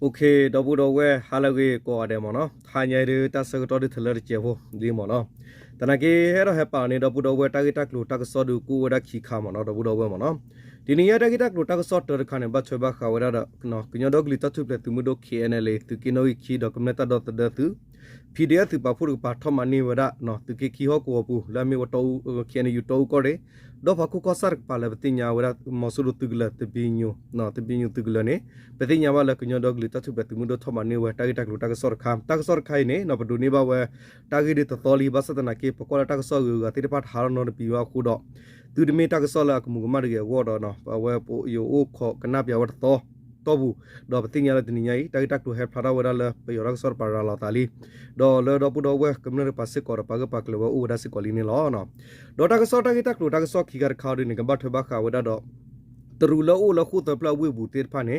โอเคดอบูดอเวฮาลาเกก็อเดมอนะทาญายเดตัสกตอดิทเลเจโบดีมอนะตนะเกเฮรอเฮปาเนดอบูดอเวตากิตักลูตักซอดูกูวดาขีခါมอนะดอบูดอเวมอนะဒီနေရတကိတကလိုတကဆော့တော်ခနဲ့ဘတ်ချဘခါဝရဒနော်ကညဒေါဂလီတတုပလက်သူမဒို KNL သူကနိုခီဒေါကမနတဒေါတဒသူ PDF သူပါဖို့ပါထမနီဝရနော်သူကခီဟောကိုပူလာမီဝတော KNU တောကိုရဲဒေါဖခုကဆာပါလဘတိညာဝရမဆူလူတုဂလတပီညိုနော်တပီညိုတုဂလနေပတိညာဝလကညဒေါဂလီတတုပလက်သူမဒိုထမနီဝတာဂီတကလိုတကဆော့ခမ်တကဆော့ခိုင်နေနော်ဘဒူနေဘဝတာဂီဒီတတော်လီဘဆတနာကေပကောလာတကဆော့ဂူကတိတပတ်ဟာရနော်ပီဝခုတော့သူဒမီတကဆော့လာကမှုကမရကေဝေါ်တော့နော်ဘဝပိုယိုအိုခောကနပြဝတ်တော့ တော့ဘူးတော့ပတိညာလတင်ညာတာဂီတကလိုဟက်ဖလာဝရလပယောရကဆော့ပါရာလာတာလီ do le do pu do we kemne pa se ko pa ga pa kle u da se ko li ni lo no do ta ka so ta ki ta klo ta ka so ki ga kha de ni ga ba thwe ba kha we da do တ ရူလောလခုတပလဝေဘူးတေဖာနေ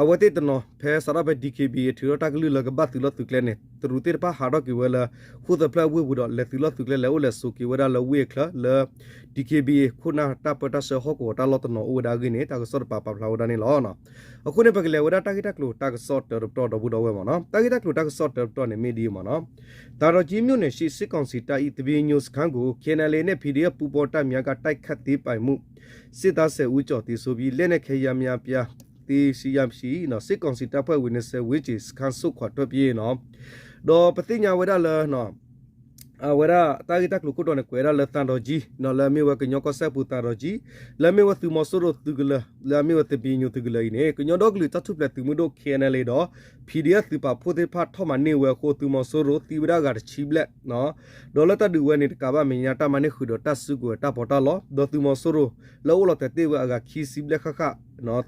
အဝတိတနောဖဲစရဘဒီကေဘီထီရတာကလူလကဘတ်တူလတုကလဲနေတရူတေပါဟာတော့ကီဝဲလာခုတပလဝေဘူးတော့လက်တူလတုကလဲလဲလဲဆူကီဝဲဒါလဝေခလလဒီကေဘီခုနာတပတာဆဟောကိုတာလောတနောဝဒါဂိနေတာကစရပါပပလာဝဒါနေလောနော်အခုနေပကလဲဝဒါတာဂီတက်လို့တာကဆော့တော်တော်တော်ဘူးတော့ဝဲမနော်တာဂီတက်လို့တာကဆော့တော်တော်နေမီဒီမနော်ဒါတော့ကြီးမြို့နယ်ရှိစစ်ကောင်စီတာဤတပင်းညိုစခန်းကို KNL နဲ့ PDF ပူပေါ်တက်များကတိုက်ခတ်သေးပိုင်မှုစစ်သားဆယ်ဦးကျော်တီဆိုပြီးလက်နဲ့ခေရများပြားတီစီယမ်ရှိနော်စစ်ကောင်စီတပ်ဖွဲ့ဝင်ဆယ်ဝေးချီစခန်းစုခွာတွက်ပြေးနော်တော့ပတိညာဝဒလနော် အဝရတာဂီတက်လူကုတော်နဲ့ကွယ်ရလက်တန်တော်ကြီးနော်လမေဝကညောကဆက်ပူတာတော်ကြီးလမေဝသူမဆရသူကလလမေဝတပီညုသူကလေးနေကညောတော့ကလူတတ်ထုပလက်သူမတို့ KNL တော့ PDF သူပါဖိုတေဖတ်ထမနေဝကိုသူမဆရတီဝရကချီဘလက်နော်ဒေါ်လာတဒူဝနေတကဘာမညာတမနေခုတော့တတ်စုကိုတပေါ်တလောဒေါ်သူမဆရလောလောတတေဝအကခီစီဘလက်ခခနော်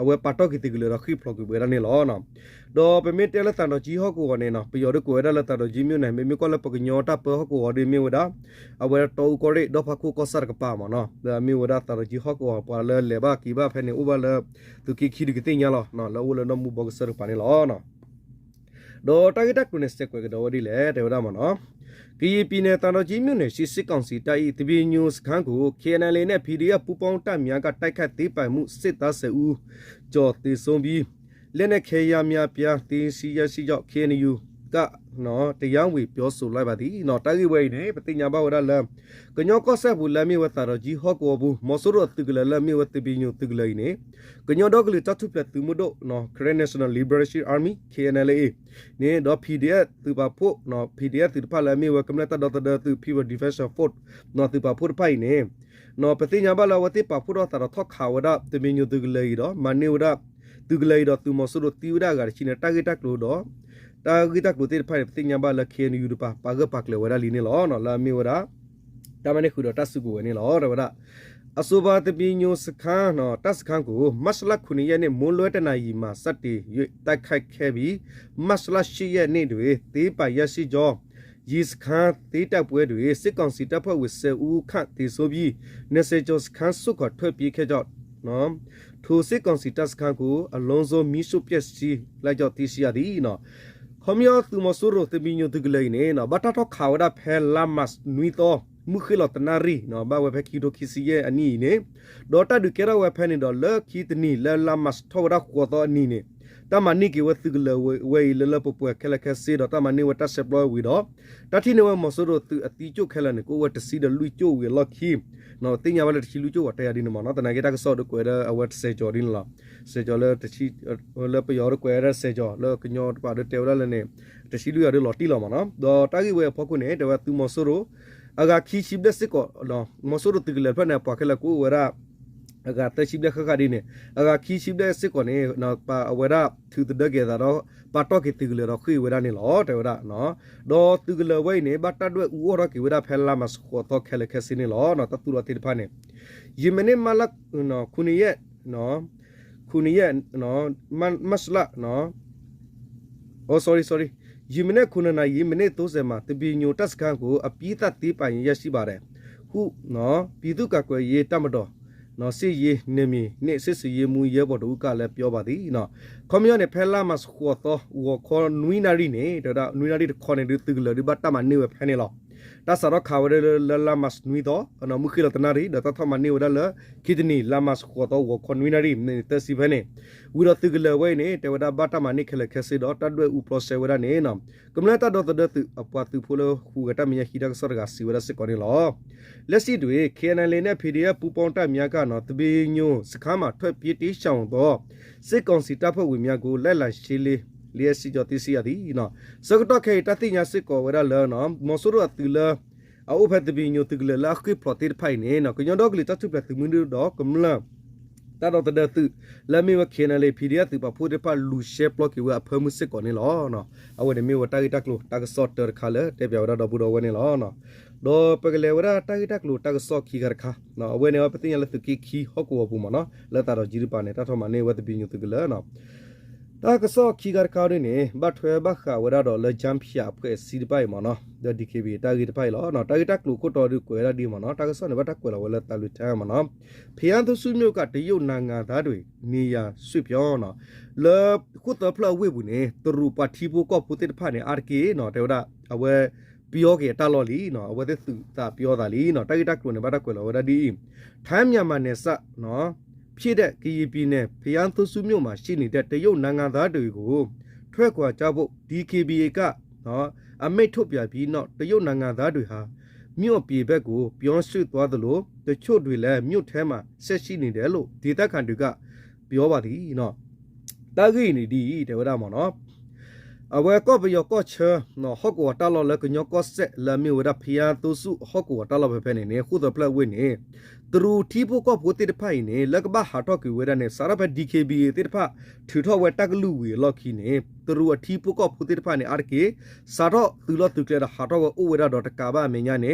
အဝဲပတ်တော့ကတိကလေးရခိဖလောကဘယ်ရနေလောနော်တော့ပမေတဲလက်တန်တော့ကြီးဟော့ကိုကနေနော်ပျော်ရကိုရလက်တန်တော့ကြီးမြို့နယ်မေမေကောလက်ပကညောတာပဟော့ကိုဒီမြို့ဒါအဝဲတော့ကိုရတော့ဖခုကောဆာကပါမနော်ဒါမြို့ဒါတတော့ကြီးဟော့ကိုပါလဲလေဘာကီဘာဖဲနေဥပါလဲသူကိခိဒီကတိညာလောနော်လောလနမူဘောကဆာပါနေလောနော် တော့တာဂက်တက်ကုနေစတက်ကွယ်ကတော့ဒီလေတေဝဒမနော်ကီပီနယ်တန်တော်ကြီးမြို့နယ်ရှိစစ်ကောင်စီတိုက်ဤတပီညိုစခန်းကို KNL နဲ့ PDF ပူပေါင်းတပ်များကတိုက်ခတ်သေးပိုင်မှုစစ်သားဆယ်ဦးကြော်တေဆုံးပြီးလက်နက်ခဲရများပြားတင်းစီရရှိကြောင့် KNU ကနော်တရားဝင်ပြောဆိုလိုက်ပါသည်နော်တိုက်ဝဲနေပတိညာဘဝရလမ်ကညောကောဆက်ဘူးလမ်းမြေဝတ်တာတော့ကြီးဟော့ကောဘူးမော်ဆိုရတုကလလမ်းမြေဝတ်တပီညိုတုကလေးနေကညောတော့ကလေးတတ်ထုပလက်သူမတို့နော် Korean National Liberation Army KNLA နေတော့ PDF သူပါဖို့နော် PDF သူဖာလမ်းမြေဝကမ္လတာတော့တဲ့သူ People Defense Force နော်သူပါဖို့ပိုင်နေနော်ပတိညာဘလာဝတိပါဖို့တော့တာထောက်ခါဝဒတပီညိုတုကလေးတော့မနေဝဒတုကလေးတော့သူမော်ဆိုရတီဝဒကချိနေတာဂက်တက်လို့တော့ တာဂီတက်လို့တဲ့ဖိုင်ပတိညာဘလာ KNU ဒပါပါကပတ်လေဝဒလီနေလောနော်လာမီဝဒတာမနေခုတော့တဆုကိုဝနေလောတော့ဝဒအဆိုပါတပီညိုစခန်းနော်တပ်စခန်းကိုမတ်လခုနှစ်ရက်နေ့မွန်းလွဲတနာရီမှာစက်တီ၍တိုက်ခိုက်ခဲ့ပြီးမတ်လ၈ရက်နေ့တွင်တေးပါရရှိကြောရီစခန်းတေးတပ်ပွဲတွေစစ်ကောင်စီတပ်ဖွဲ့ဝင်၁၀ဦးခန့်တေဆိုပြီး20ကျော်စခန်းစုခွာထွက်ပြေးခဲ့ကြောင်းနော်ထိုစစ်ကောင်စီတပ်စခန်းကိုအလုံးစုံမီးရှို့ပျက်စီးလိုက်ကြောင်းသိရှိရသည်နော် ခမယောသူမဆူရိုတပီညိုတကလေးနေနော်ဘတ်တော့ခါဝဒဖဲလာမတ်နွီတော့မှုခလတနာရီနော်ဘာဝဖကီဒိုခီစီရဲ့အနီနေဒေါ်တာဒူကရဝဖဲနေတော့လက်ခီတနီလာလာမတ်ထောရခေါ်တော့အနီနေ တမနိကေဝသကလဝဝေလလပပကလကစီတော့တမနိဝတဆက်ဘလဝီတော့တတိနဝမဆူရိုသူအတီကျုခလနေကိုဝတစီဒလူကျိုဝေလခီနော်တင်ညာဝလက်ချီလူကျိုဝတရဒီနမနော်တနာကေတာကဆော့ဒကွေရအဝတ်စေဂျော်ဒင်းလာစေဂျော်လတချီလပယောကွေရစေဂျော်လကညောပါဒတေဝလနေတချီလူရလော်တီလာမနော်ဒေါ်တာဂီဝေဖခုနေတဝသူမဆူရိုအဂါခီရှိဘလက်စစ်ကိုနော်မဆူရိုတကလဖနေပကလကိုဝရာ အဂါတရှိဘလက်ခခဒီနေအဂါခီရှိဘလက်စစ်ကိုနေနော်ပါဝရာသူတဒကေဒါတော့ပါတော့ကေတကလတော့ခွေဝရာနေလောတေဝရာနော်ဒေါ်တကလဝိနေဘတ်တတ်ဝဲဥဝရကေဝရာဖဲလာမစခေါ်တော့ခဲလခဲစင်းနေလောနော်တတူရတိဖာနေယမနေမလကနော်ခုနီရဲ့နော်ခုနီရဲ့နော်မစလာနော် Oh sorry sorry ယမနေ့ခုနနာယမနေ့30မှာတပီညိုတက်စခန်းကိုအပိသတ်သေးပိုင်ရရှိပါတယ်ခုနော်ပြည်သူ့ကကွယ်ရေးတတ်မတော် နော်စစ်ရေးနေမီနေ့စစ်စီရေးမူရဲဘော်တို့ကလည်းပြောပါသည်နော်ကွန်မြူနတီဖဲလာမစခေါ်တော့ဝခေါ်နွီနာရီနေတော့နွီနာရီခေါ်နေတူကလဒီဘတ်တမနေဝဖဲနေလော တာစရခါဝရလလာမတ်နွီတော့အနမှုခိလတနာရီဒတထမနီဝရလခိဒနီလာမတ်ခေါ်တော့ဝခွန်ဝီနာရီနေတစီဖနေဝီရတုကလဝဲနေတေဝဒဘတာမနိခလခစီတော့တတ်ွဲဥပရဆေဝရနေနကမလတာတော့တဒတူအပွားသူဖိုလခုကတမယခိဒကစရကစီဝရစကောနေလောလက်စီတွေ KNL နဲ့ PDF ပူပေါင်းတက်များကနော်တပီညိုစခါမှာထွက်ပြေးတိရှောင်တော့စစ်ကောင်စီတပ်ဖွဲ့ဝင်များကိုလက်လံရှေးလေး လျက်စီကြောတိစီရသည်နော်စကတော့ခေတတိညာစစ်ကောဝရလနော်မဆူရတူလာအုပ်ဖက်တပီညိုတူကလလာခိပရတိဖိုင်နေနော်ကညတော့ကလီတတ်ပလက်သူမင်းတို့ကမလာတာတော့တဲ့သူလက်မီဝခေနလေပီဒီအပ်သူပဖိုးတပလူရှေပလော့ကီဝအဖမှုစစ်ကောနေလောနော်အဝနေမီဝတာဂီတက်လို့တာကဆော့တာခါလေတဲ့ပြောတော့ဘူးတော့ဝနေလောနော်တော့ပကလေဝရတာဂီတက်လို့တာကဆော့ခီကရခါနော်အဝနေဝပတင်ရလက်သူကီခီဟော့ကောဘူးမနော်လက်တာတော့ဂျီရပါနေတာထောမနေဝတ်ပီညိုတူကလနော် တာကဆော့ခီကရခါရင်းနေဘတ်ထွဲဘခါဝရတော့လေဂျမ်ဖျာဖွဲ့စီပိုင်မနော်ဒဒီကေဘီတာဂီတပိုင်လောနော်တာဂီတက်လို့ကိုတော်ဒီကွယ်ရဒီမနော်တာကဆော့နေဘတ်ကွယ်လောဝလက်တာလူတဲမနော်ဖျန်သူစုမျိုးကတရုတ်နိုင်ငံသားတွေနေရဆွေပြောနော်လေခုတဖလဝေဘူးနေတရူပါတီဘူကောပူတိတဖာနေအာကေနော်တေဝဒအဝဲပြောကေတာလော်လီနော်အဝဲသက်သူတာပြောတာလီနော်တာဂီတက်လို့နေဘတ်ကွယ်လောဝရဒီထိုင်းမြန်မာနယ်စနော် ဖြစ်တဲ့ကီယီပီနဲ့ဖျန်သူစုမျိုးမှာရှိနေတဲ့တရုတ်နိုင်ငံသားတွေကိုထွက်ခွာကြဖို့ DKBA ကနော်အမိတ်ထုတ်ပြပြီးနောက်တရုတ်နိုင်ငံသားတွေဟာမြို့ပြေဘက်ကိုပြောင်းရွှေ့သွားသလိုတချို့တွေလည်းမြို့ထဲမှာဆက်ရှိနေတယ်လို့ဒေသခံတွေကပြောပါသည်နော်တာဂိနေဒီတေဝဒမော်နော်အဝဲကော့ပယောကော့ချာနော်ဟော့ကောတာလော်လကညောကော့ဆက်လာမီဝဒဖီယာတူစုဟော့ကောတာလော်ပဲဖဲနေနေခုဒပလက်ဝင်းနေ သူတို့တီဖို့ကော့ဖို့တိတဖိုင်နေလကဘဟာတော့ကွေဝဒနေစာရဘ DKB တိတဖထူထောဝဲတက်လူဝေလော့ခီနေသူတို့အထီဖို့ကော့ဖို့တိတဖိုင်နေအာကေစာတော့သူလော့သူကလေဟာတော့ဝဝဒတော့တကာဘာမင်းညာနေ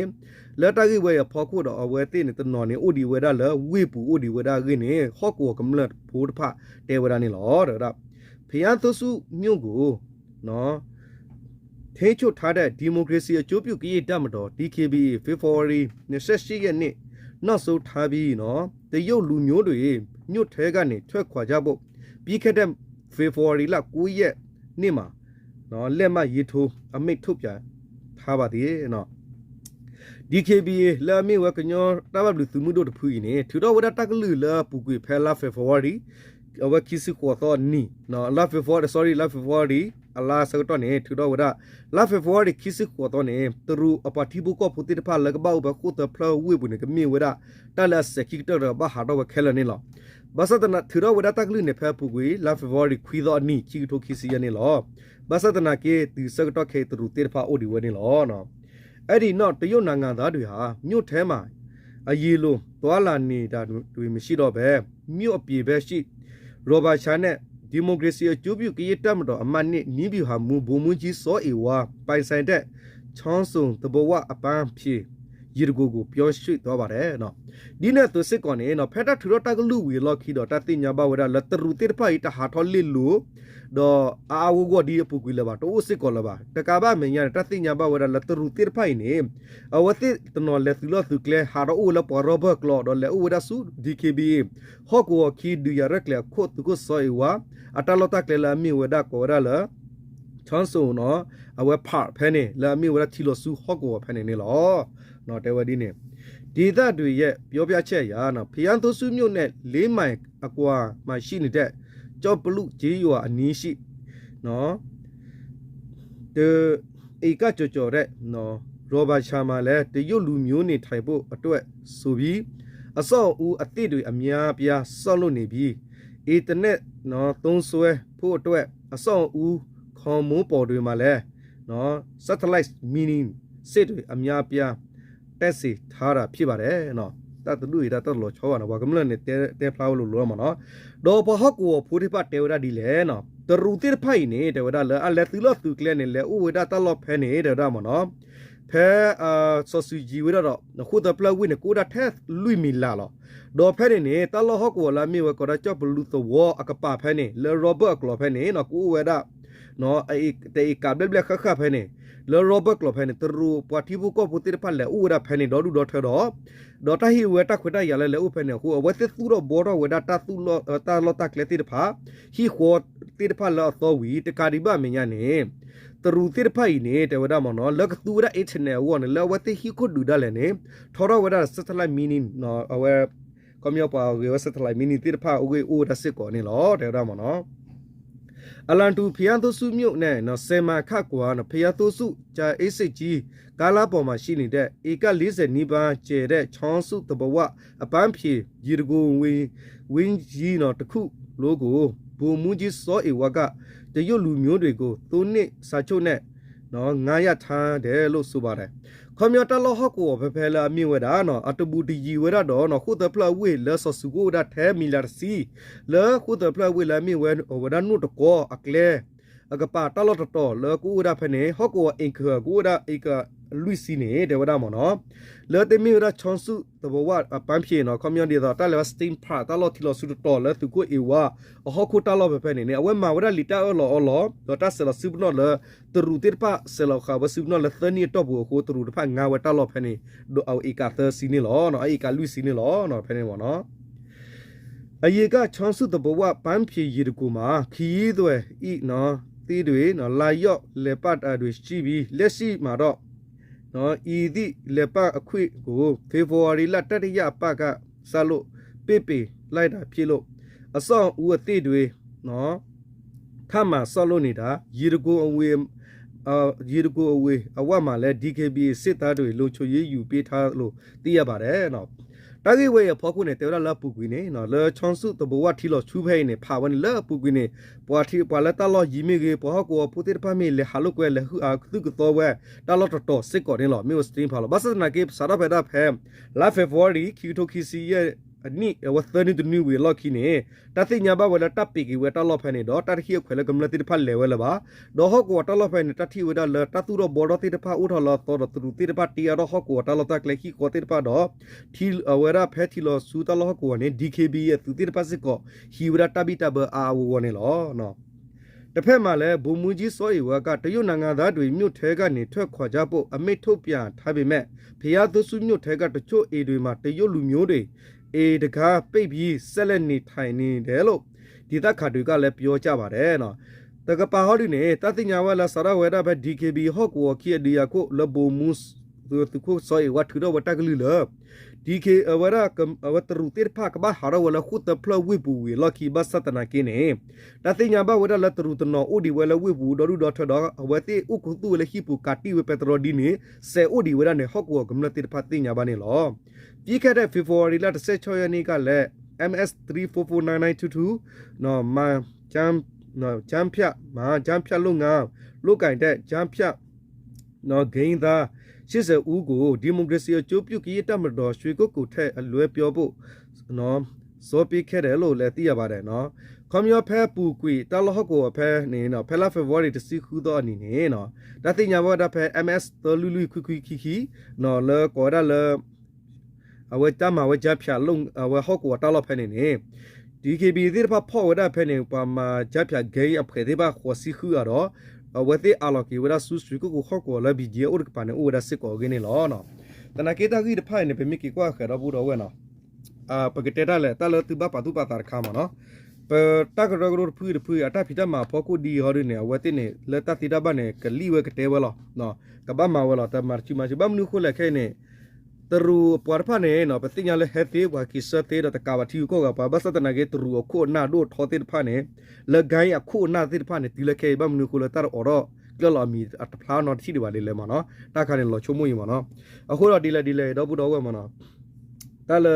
လက်တကြီးဝဲရဖော်ခုတော့အဝဲတိနေတနော်နေအိုဒီဝဲဒါလဝေပူအိုဒီဝဲဒါကိနေဟော့ကောကမလတ်ဖို့တဖတဲဝဒနေလောတော့ဖျားသူစုမြို့ကိုနော်ထိချုထားတဲ့ဒီမိုကရေစီအကျိုးပြုကိရတမတော် DKB February 28ရက်နေ့ နောက်ဆုံးထားပြီးနော်တရုတ်လူမျိုးတွေညွတ်ထဲကနေထွက်ခွာကြဖို့ပြီးခဲ့တဲ့ February လ9ရက်နေ့မှာနော်လက်မှတ်ရေးထိုးအမိန့်ထုတ်ပြန်ထားပါသေးတယ်နော် DKBA လာမီဝကညောတဘဘလူသူမှုတို့တဖူးနေထူတော့ဝဒတက်ကလူလာပူကွေဖဲလာ February အဝကိစကိုသောနီနော်လာ February sorry လာ February အလာစကတော့နေထူတော့ဝဒလာ February ကိစကိုတော့နေတရူအပတိဘူကပူတိတဖလကဘောဘခုတဖလဝေဘူးနေကမီဝဒတလစကိတရဘဟာတော့ခဲလနေလောဘာစတနာထူတော့ဝဒတက်လူနေဖဲပူကွေလာ February ခွီတော့နီချီထိုခိစီယနေလောဘာစတနာကေဒီစကတော့ခေတရူတိတဖအိုဒီဝနေလောနော်အဲ့ဒီနောက်တရုတ်နိုင်ငံသားတွေဟာမြို့ထဲမှာအရေးလုံးသွာလာနေတာတွေမရှိတော့ပဲမြို့အပြေပဲရှိရောဘာချာနဲ့ ဒီမိုကရေစီအကျိုးပြုကရတက်မတော်အမတ်နှစ်နီးပြဟာမူဘုံမူကြီးစောအေဝါပိုင်ဆိုင်တဲ့ချောင်းစုံတဘဝအပန်းဖြေ ရီကိုကိုပြောရွှေ့သွားပါတယ်နော်ဒီနဲ့သူစစ်ကောနေနော်ဖက်တာထူတော့တကလူဝီလော်ခီတော့တတိညာဘဝရလတရူတိဖိုင်တဟာထောလီလူတော့အာဝကိုဒီပုကွေလပါတိုးစစ်ကောလပါတကဘာမညာတတိညာဘဝရလတရူတိဖိုင်နေအဝတိတနော်လက်သူလို့သူကလေဟာတော့လပေါ်ရောဘကလောတော့လေဥဒဆူ DKB ဟောကိုခီဒူရရက်လေခိုတုကိုဆိုဝါအတလောတကလေလာမီဝဒကောရလာချွန်ဆုံနော်အဝဲဖဖဲနေလာမီဝဒချီလိုဆူဟောကိုဖဲနေနေလော နော်တဲဝဒီနေဒေသတွေရဲ့ပြောပြချက်ရာနော်ဖျံသူစုမြို့နဲ့၄မိုင်အကွာမှာရှိနေတဲ့ကြောပလူဂျေးရွာအနီးရှိနော်ဒီဧကကြော်ကြော်တဲ့နော်ရောဘာချာမှာလဲတရုတ်လူမျိုးနေထိုင်ဖို့အတွက်ဆိုပြီးအစော့ဦးအသစ်တွေအများပြားစောက်လို့နေပြီးအင်တာနက်နော်သုံးစွဲဖို့အတွက်အစော့ဦးခေါ်မိုးပေါ်တွေမှာလဲနော် satellite meaning စစ်တွေအများပြား တက်စီထားတာဖြစ်ပါတယ်နော်တတ်တူရတတ်လို့ချောပါနော်ဘာကမလနဲ့တဲတဲဖလာလို့လောမှာနော်ဒေါ်ဘဟကူဖူဒီပတ်တေဝရဒီလေနော်တရူတိဖိုင်နေတေဝရလဲအလက်သူလို့သူကလဲနေလဲဥဝဒတလို့ဖဲနေတေဝရမနော်ဖဲအာဆောဆူဂျီဝရတော့ခုတပလဝင်းကိုဒါသက်လွိမီလာလောဒေါ်ဖဲနေနေတလို့ဟကူလာမီဝကောရချပ်ဘလူသဝအကပဖဲနေလေရောဘတ်ကလောဖဲနေနော်ကိုဝဒနော်အေတေကဘလဘလခခဖဲနေ လောရောဘတ်ကလဖဲနေတရူပွာတီဘူကိုပူတိဖက်လေဥရဖဲနေဒေါ်ဒူဒေါ်ထတော့ဒေါ်တဟီဝဲတက်ခွတ်တရလဲလေဥဖဲနေဟိုဝဲသသူတော့ဘောတော့ဝဲတာတသူလောတာလောတက်လေတိဖာဟီခေါ်တိဖာလောသောဝီတကာဒီဘမညာနေတရူတိဖိုင်နေတဝဒမနော်လကသူရအစ်နေဝနလဝတိဟီခုဒူဒလည်းနေထော်တော့ဝဒစတလိုက်မီနီနော်အဝဲကမြောပါဝဲစတလိုက်မီနီတိဖာဥကေအိုဒစစ်ကောနေလောတဝဒမနော် အလန်တူဖျားသူစုမြုပ်နဲ့နော်ဆေမာခတ်ကွာနော်ဖျားသူစုဂျာအိစစ်ကြီးကာလာပေါ်မှာရှိနေတဲ့ဧက40နီးပါးကျဲတဲ့ချောင်းစုတဘဝအပန်းဖြေရီတကူဝင်းဝင်းကြီးနော်တခုလို့ကိုဘူမူကြီးစောအေဝကတရွတ်လူမျိုးတွေကိုသုံးနှစ်စာချုပ်နဲ့နော်ငားရထားတယ်လို့ဆိုပါတယ် ခွန်မြတ်တလောဟကိုဖဖဲလာမြင့်ဝဒါနော်အတဘူတီကြီးဝရတော့နော်ခုတဖလဝေလဲဆဆူကိုဒါထဲမီလာစီလဲခုတဖလဝေလာမြင့်ဝဲဝဒါနုတကောအကလဲအကပါတလောတတော်လဲကူဒါဖနေဟကိုအင်ခကူဒါအိကလူစီနေတယ်ဝဒါမနော်လဲတမီရချွန်စုတဘဝအပန်းပြေနော်ကွန်မြူနတီတော့တလဲစတင်ဖာတလောတီလောစုတော်လဲသူကိုအေဝါအဟခုတလောပဲဖနေနေအဝဲမှာဝဒါလီတာအော်လောအော်လောတော့တဆလစုဘနော်လဲတရူတိပဆလောခါဝစုဘနော်လဲသနီတော့ဘူကိုတရူတဖငါဝတလောဖနေဒိုအောဧကသစီနေလောနော်ဧကလူစီနေလောနော်ဖနေမောနော်အယေကချွန်စုတဘဝပန်းပြေရီတကူမှာခီးသွဲဤနော်တီးတွေနော်လာယော့လေပတ်အတွေရှိပြီးလက်ရှိမှာတော့ နော်ဤသည့်လေပတ်အခွေကိုဖေဖော်ဝါရီလတတိယပတ်ကစလို့ပေပေလိုက်တာဖြစ်လို့အစောင့်ဦးအသည့်တွေနော်ထမှဆောက်လို့နေတာရီတကူအဝေးအာရီတကူအဝေးအဝတ်မှာလဲ DKB စစ်သားတွေလုံချွေရေးယူပေးထားလို့သိရပါတယ်နော် တာဂိဝေရဖောက်ခုနဲ့တေရလာပူကွေနေနော်လေချွန်စုတဘဝထီလို့ချူဖဲနေဖာဝန်လပူကွေနေပွာထီပွာလက်တလို့ယီမီကေပေါ်ကောပူတိဖာမီလေဟာလုကွဲလေဟူအာသူကတော့ဝဲတလို့တော်တော်စစ်ကော်နေလို့မျိုးစတင်ဖာလို့ဘတ်စနာကေစာရဖဲတာဖဲလာဖေဖော်ရီကီတိုခီစီရဲ့ အနိဝသနီတနူဝေလော်ခီနေတသိညာဘဝလတပ်ပီကီဝဲတလော်ဖဲနေတော့တတိယခွဲလကမလတိဖတ်လေဝဲလပါတော့ဟောကောတလော်ဖဲနေတတိဝဲဒလတသူတော့ဘော်ဒတိတဖာဥထော်လော်တော်တူတိတဖာတီရတော့ဟောကောတလော်တက်လေခီကောတိတဖာတော့ထီဝဲရဖဲထီလော်စူတလော်ကောနေ DKB ရဲ့သူတိတဖာစစ်ကောဟီဝရတဘီတဘအာဝဝနေလောနော်တစ်ဖက်မှာလည်းဘူမူကြီးစောရီဝါကတရုတ်နိုင်ငံသားတွေမြို့ထဲကနေထွက်ခွာကြဖို့အမိတ်ထုတ်ပြန်ထားပေမဲ့ဖျားသစုမြို့ထဲကတချို့အေတွေမှာတရုတ်လူမျိုးတွေ အေတကားပိတ်ပြီးဆက်လက်နေထိုင်နေတယ်လို့ဒီသက်ခါတွေကလည်းပြောကြပါတယ်နော်တကပါဟောဒီနေတတိညာဝလာစရဝဲတာပဲ DKB ဟော့ကိုခီဒီယာကိုလဘမုစ်သူသူကိုစောရီဝတ်ထူတော့ဝတကလူလ DK အဝရကမ်အဝတရူတိဖာကဘာဟာရဝလခုတဖလဝိပူဝီလကီဘတ်စတနာကိနေတသိညာဘဝရလတရူတနောအိုဒီဝလဝိပူဒရူဒထဒအဝတိဥကုတုဝလခိပူကာတီဝပက်တရိုဒီနေဆေအိုဒီဝရနေဟော့ကိုကမလတိဖာသိညာဘာနေလောပြီးခဲ့တဲ့ February လ16ရက်နေ့ကလည်း MS 344992နော်မန်ချမ်နော်ချမ်ဖြတ်မန်ချမ်ဖြတ်လုံငါလုတ်ကင်တဲ့ချမ်ဖြတ်နော်ဂိမ်းသား 80ဦးကိုဒီမိုကရေစီအကျိုးပြုကရေးတက်မတော်ရွှေကုတ်ကိုထက်အလွဲပြောဖို့နော်စောပြခဲ့တယ်လို့လည်းသိရပါတယ်နော်ကွန်မြူဖဲပူကွီတလဟကိုအဖဲနေနော်ဖဲလာဖေဗော်ရီတစီခူသောအနေနဲ့နော်တသိညာဘောတဖဲ MS တလူလူခွခွခီခီနော်လေကောရလေအဝဲတမဝဲကြဖြာလုံအဝဲဟော့ကိုတလဖဲနေနေ DKB ဒီဖာဖော်ဝဒဖဲနေပမာကြဖြာဂေးအဖဲဒီပါခေါ်စီခူရတော့ ဝတ်သေးအလော်ကီဝဒဆူစရီကိုခေါကိုလဘီဂျီအိုကပန်အိုဒါစစ်ကိုဂင်းလောနော်တနကေတာဂီဒဖိုင်နေပမီကီကွာခရဘူတော့ဝဲနော်အာပကတေတာလေတလတူဘပါတူပါတာခါမနော်ပတကရဂရဖူဖူအတာဖီတမဖောကိုဒီဟောရနေဝတ်တင်နေလက်တတိတဘနေကလီဝဲကတဲဝဲလောနော်ကဘာမဝဲလောတမချီမချီဘမ်နုခုလက်ခဲနေ တရူပွားဖာနေနော်ပတိညာလေဟက်သေးဝါကိစသေးတကဘာတီကိုကပါဘစတနာကေတရူခုနာဒိုထောသေးဖာနေလဂိုင်းအခုနာသေးဖာနေဒီလက်ခဲဘမ်နုခုလတရအော်တော့ကလလာမီအတဖလားနော်တိဒီပါလေလဲမနော်တခါနေလောချုံမွေးမနော်အခုတော့ဒီလေဒီလေတော့ဘူးတော့ဝဲမနော်တလ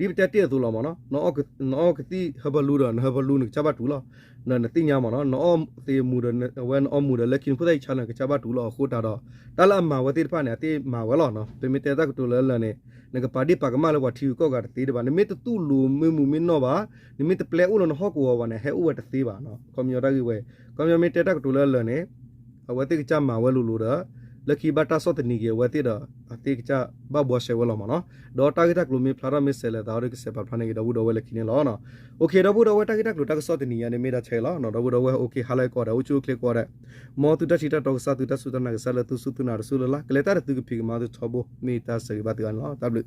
ဒီတတဲ့သူလောမနော်နော်ကနော်ကတိဟဘလူတော့ဟဘလူနချဘတူလောနော်တိညာမနော်နော်သေမူဒဝန်အမူဒလက်ခင်ဖုဒိုင်ချာနကချဘတူလောခုတာတော့တလအမဝတိဖာနေတိမာဝလောနော်ပေမတေတကတူလဲလဲနေနကပါဒီပကမလောဝတီကောကတိတပါနမေတတူလူမမူမင်းနော်ပါနမေတပလဲဦးနော်ဟောကောဝနေဟဲဥဝတသေးပါနော်ကွန်မြူတာကြီးဝဲကွန်မြူမီတေတကတူလဲလဲနေအဝတိကချမာဝဲလူလူတော့ လက်ကီဘတာစောတနီကေဝတိတော့ တိကကြဘဘောရှေဝလောမနော်ဒေါ်တာဂီတာကလိုမီဖလာရမစ်ဆဲလေဒါရကစေပါဖာနေကဒဘူးတော့ဝဲလေခိနေလောနော်โอเคဒဘူးတော့ဝဲတာဂီတာကလိုတာကစောတနီယနေမီတာချေလောနော်ဒဘူးတော့ဝဲโอเคဟာလိုက်ကောတာဥချူကလစ်ကောတဲ့မောတူတချီတာတော့စာတူတဆူတနာကဆလတူဆူတူနာရဆူလလာကလေတာတူကဖိကမာတူချဘောမီတာစေဘတ်ကန်လောတဘလ